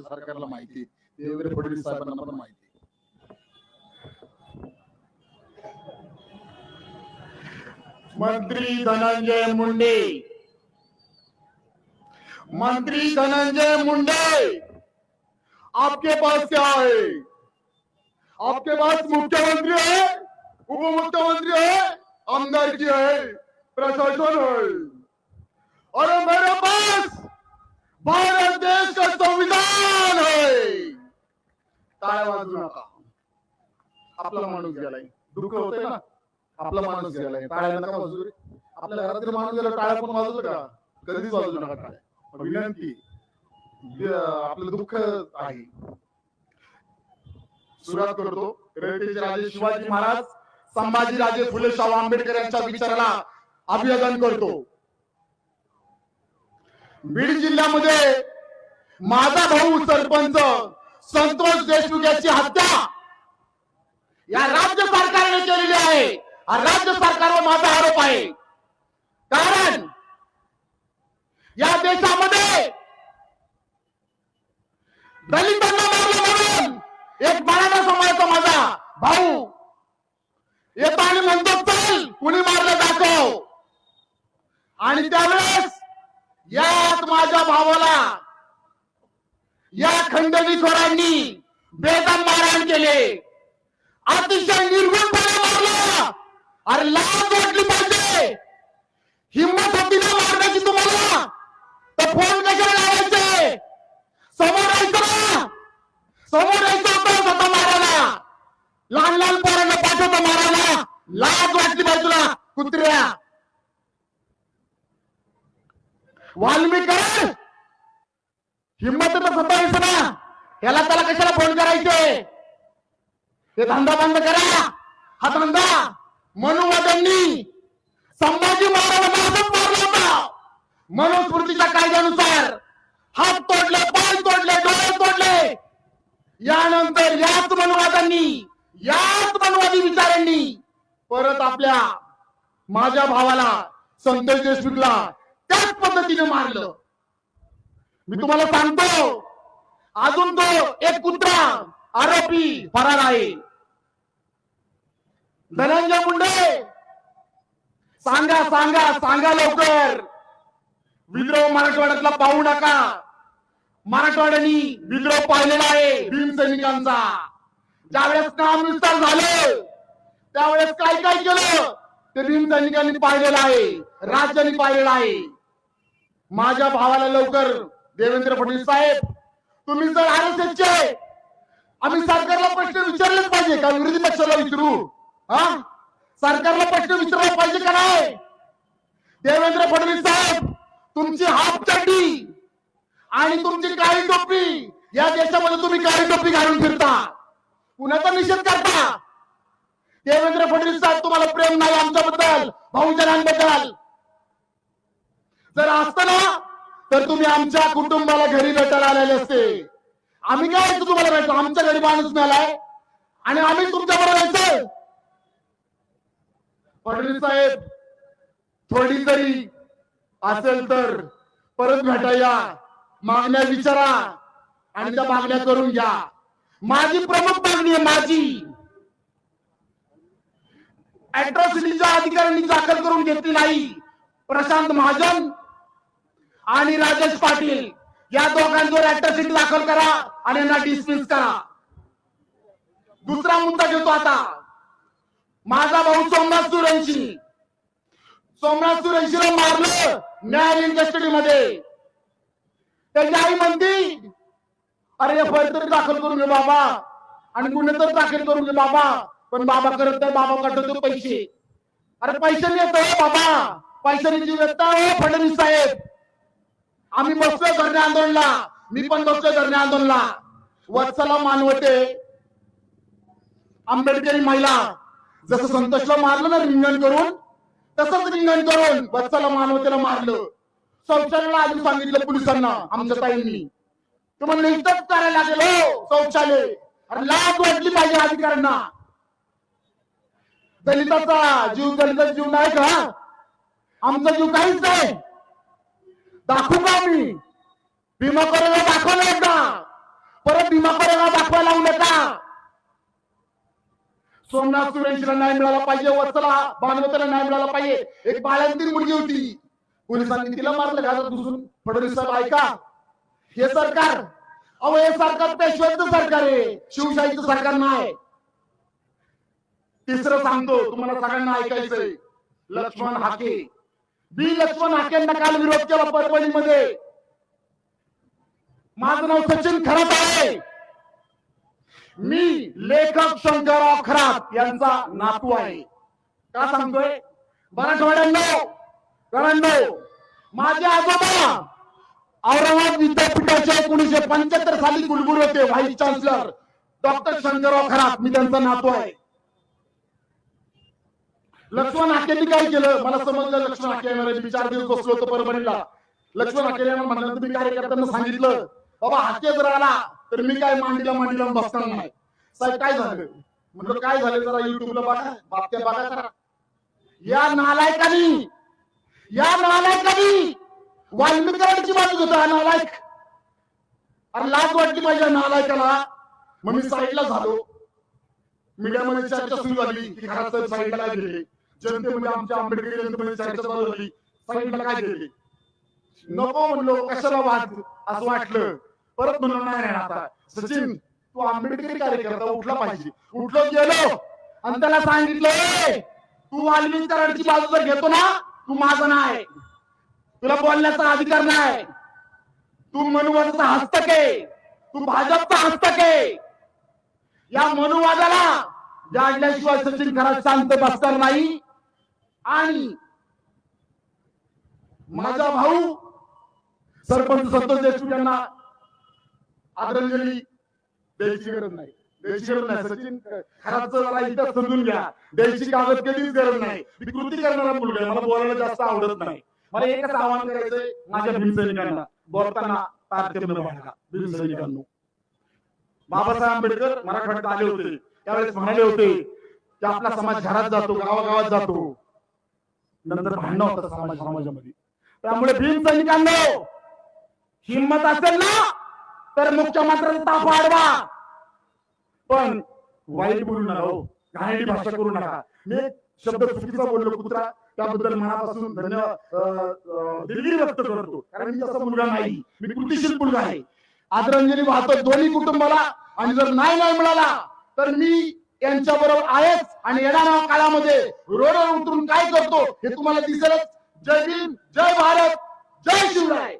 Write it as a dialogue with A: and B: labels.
A: राज्य सरकारला देवेंद्र फडणवीस मंत्री धनंजय मुंडे मंत्री धनंजय मुंडे आपके पास क्या है आपके पास मुख्यमंत्री है उप मुख्यमंत्री है आमदारकी है प्रशासन है और मेरे पास भारत देश का संविधान है। टाळ्या वाजू नका. आपला माणूस गेलाय. दुःख होतंय ना? आपला माणूस गेलाय. टाळ्या नका वाजू रे. आपल्या घरातील माणूस गेला टाळ्या पण वाजवतो का कधीच वाजू नका टाळ्या. विनंती आपलं दुःख आहे. सुरुवात करतो. राजे शिवाजी महाराज संभाजी राजे फुले शाहू आंबेडकर यांच्या विचाराला अभिवादन करतो. बीड जिल्ह्यामध्ये माझा भाऊ सरपंच संतोष देशमुख याची हत्या या राज्य सरकारने केलेली आहे. हा राज्य सरकारवर माझा आरोप आहे. कारण या देशामध्ये दलितांना मारलं म्हणून एक मराठा समाजाचा माझा भाऊ येतो आणि म्हणतो चल कुणी मारलं दाखव. आणि त्यावेळेस यात माझ्या भावाला या खंडणीखोरांनी बेदम मारण केले. अतिशय निर्गुणपणे मारला. अरे लाज वाटली पाहिजे. हिंमत होती ना मारण्याची तुम्हाला? तर फोन कशाला लावायचे? समोर यायचं ना समोर यायचं होतं स्वतः मारायला? लहान लहान पोरांना पाठवतो मारायला. लाज वाटली पाहिजे तुला कुत्र्या. वाल्मिक हिंमत तर सत्तावीस ना याला त्याला कशाला फोन करायचे? ते धंदा बंद करा. हा धंदा. मनुवाद्यांनी संभाजी महाराजांना असंच मारला होता. मनुस्मृतीच्या कायद्यानुसार हात तोडले पाय तोडले डोळे तोडले. यानंतर याच मनुवादांनी याच मनुवादी विचारांनी परत आपल्या माझ्या भावाला संतोष देशमुखला त्याच पद्धतीने मारलं. मी तुम्हाला सांगतो अजून तो एक कुत्रा आरोपी फरार आहे. धनंजय मुंडे सांगा सांगा सांगा लवकर. विद्रोह मराठवाड्यातला पाहू नका. मराठवाड्यानी विद्रोह पाहिलेला आहे भीमसैनिकांचा. ज्यावेळेस काम विस्तार झालं त्यावेळेस काय काय केलं? ते भीमसैनिकांनी पाहिलेलं आहे राज्यांनी पाहिलेलं आहे. माझ्या भावाला लवकर देवेंद्र फडणवीस साहेब तुम्ही जर आर एस आम्ही सरकारला प्रश्न विचारलेच पाहिजे का? विरोधी पक्षाला विचारू? हा? सरकारला प्रश्न विचारला पाहिजे का नाही? देवेंद्र फडणवीस साहेब तुमची हाफ चड्डी आणि तुमची काळी टोपी या देशामध्ये तुम्ही काळी टोपी घालून फिरता. कुणाचा निषेध करता? देवेंद्र फडणवीस साहेब तुम्हाला प्रेम नाही आमच्याबद्दल बहुजनांबद्दल जर असत ना तर तुम्ही आमच्या कुटुंबाला घरी भेटायला आलेले असते. आम्ही काय यायचं तुम्हाला भेटतो? आमच्या घरी माणूस मिळालाय. आणि आम्ही तुमच्या बरोबर यायचं. फडणवीस साहेब थोडी तरी असेल तर परत भेटाया मागण्या विचारा आणि त्या मागण्या करून घ्या. माझी प्रमुख मागणी आहे माझी. अॅट्रॉसिटीच्या अधिकाऱ्यांनी दाखल करून घेतली नाही. प्रशांत महाजन आणि राजेश पाटील या दोघांवर अॅट्रॉसिटी दाखल करा आणि यांना डिस्मिस करा. दुसरा मुद्दा घेतो आता. माझा भाऊ सोमनाथ सुरंशी. सोमनाथ सुरेंशीला मारलं न्यायालयीन कस्टडी मध्ये त्याची आई म्हणती अरे एफ तरी दाखल करून घे बाबा. आणि गुन्हे तर दाखल करून घे बाबा. पण बाबा करत नाही बाबा काढतो पैसे. अरे पैसे येत हो बाबा. पैशाने जीव येत फडणवीस साहेब. आम्ही बसलोय धरणे आंदोलनला. मी पण बसलोय धरणे आंदोलनला. वत्सला मानवते आंबेडकरी महिला जसं संतोषला मारलं ना रिंगण करून तसंच रिंगण करून वत्सला मानवतेला मारलं. शौचालयाला आधी सांगितलं पोलिसांना आमच्या ताईंनी. तुम्हाला इथंच करायला लागेल हो शौचालय. अरे लाज वाटली पाहिजे अधिकाऱ्यांना. दलिताचा जीव दलिताचा जीव नाही का? आमचा जीव काहीच नाही. दाखवू का मी? भीमा करेला दाखवलं एकदा. परत भीमा कोरेगाव दाखवायला लावू नका. सोमनाथ सुरेशला न्याय मिळाला पाहिजे वत्सला भागवताला न्याय मिळाला पाहिजे. एक बाळांतीन मुलगी होती. पोलिसांनी तिला मारलं का दुसरून फडणवीस साहेब ऐका. हे सरकार अहो हे सरकार पेशव्याचं सरकार आहे. शिवशाहीचं सरकार नाही. तिसरं सांगतो तुम्हाला सगळ्यांना ऐकायचंय. लक्ष्मण हाके. बी लक्ष्मण हाकेंना काल विरोध केला परभणीमध्ये माझं नाव सचिन खरात आहे. मी लेखक शंकरराव खरात यांचा नातू आहे. का सांगतोय? मराठवाड्यांनो माझे आजोबा औरंगाबाद विद्यापीठाचे एकोणीशे पंच्याहत्तर साली कुलगुरू होते vice chancellor doctor Shankarrao Kharat. मी त्यांचा नातू आहे. लक्ष्मण हाकेंनी काय केलं? मला समजलं लक्ष्मण हाके मी चार दिवस बसलो होतो परभणीला. लक्ष्मण हाके म्हणलं तुम्ही कार्यकर्त्यांना सांगितलं बाबा हाके जर आला तर मी काय मांडीला मांडीला बसणार नाही. साहेब काय झालं? म्हटलं काय झालं? जरा युट्यूबला बघा बातम्या बघा जरा. या नालायकानी या नालायकानी वाल्मिकांची बाजू घेतो हा नालायक. अरे लाज वाटली पाहिजे नालायकाला. मग मी साईडला झालो. मीडियामध्ये चर्चा सुरू झाली की खरं साईडला गेले. जनतेमध्ये आमच्या आंबेडकरी जनतेमध्ये चर्चा चालू झाली. साईडला काय केली? नको म्हणलो कशाला वाद? असं वाटलं. परत म्हणून नाही आता. सचिन तू आंबेडकरी कार्यकर्ता उठला पाहिजे. उठलो गेलो. आणि त्याला सांगितलं "ए, तू वाल्मिकरांची बाजू जर घेतो ना तू माझं नाही तुला बोलण्याचा अधिकार नाही तू मनुवादाचा हस्तक आहे. तू भाजपचा हस्तक आहे. या मनुवादाला जाडल्याशिवाय सचिन खरा शांत बसणार नाही. आणि माझा भाऊ सरपंच संतोष देशमुख यांना आदरांजली द्यायची गरज नाही. द्यायची गरज नाही. सचिन खराच जरा इथं समजून घ्या. द्यायची कागद कधीच गरज नाही. मी कृती करणारा मुलगा मला बोलायला जास्त आवडत नाही. मला एकच आवाहन करायचंय माझ्या भीमसैनिकांना बोलताना तारतम्य बाळगा भीमसैनिकांनो बाबासाहेब आंबेडकर मराठवाड्यात आले होते. त्यावेळेस म्हणाले होते की आपला समाज घरात जातो गावागावात जातो. नंतर भांडणं होतं समाज समाजामध्ये. त्यामुळे भीम सैनिकांनो हिंमत असेल ना तर मुख्यमंत्र्यांचा ताफा अडवा. पण वाईट बोलू नका हो. घाणेरडी भाषा करू नका. मी शब्द चुकीचा बोललो कुत्रा. त्याबद्दल मनापासून धन्यवाद दिलगिरी व्यक्त करतो. कारण मी तसा मुलगा नाही. मी कृतीशील मुलगा आहे. आदरांजली वाहतो दोन्ही कुटुंबाला. आणि जर नाही नाही मिळाला तर मी यांच्या बरोबर आहेच आणि येणाऱ्या काळामध्ये रोडवर उतरून काय करतो हे तुम्हाला दिसेलच. जय भीम जय भारत जय शिवराय.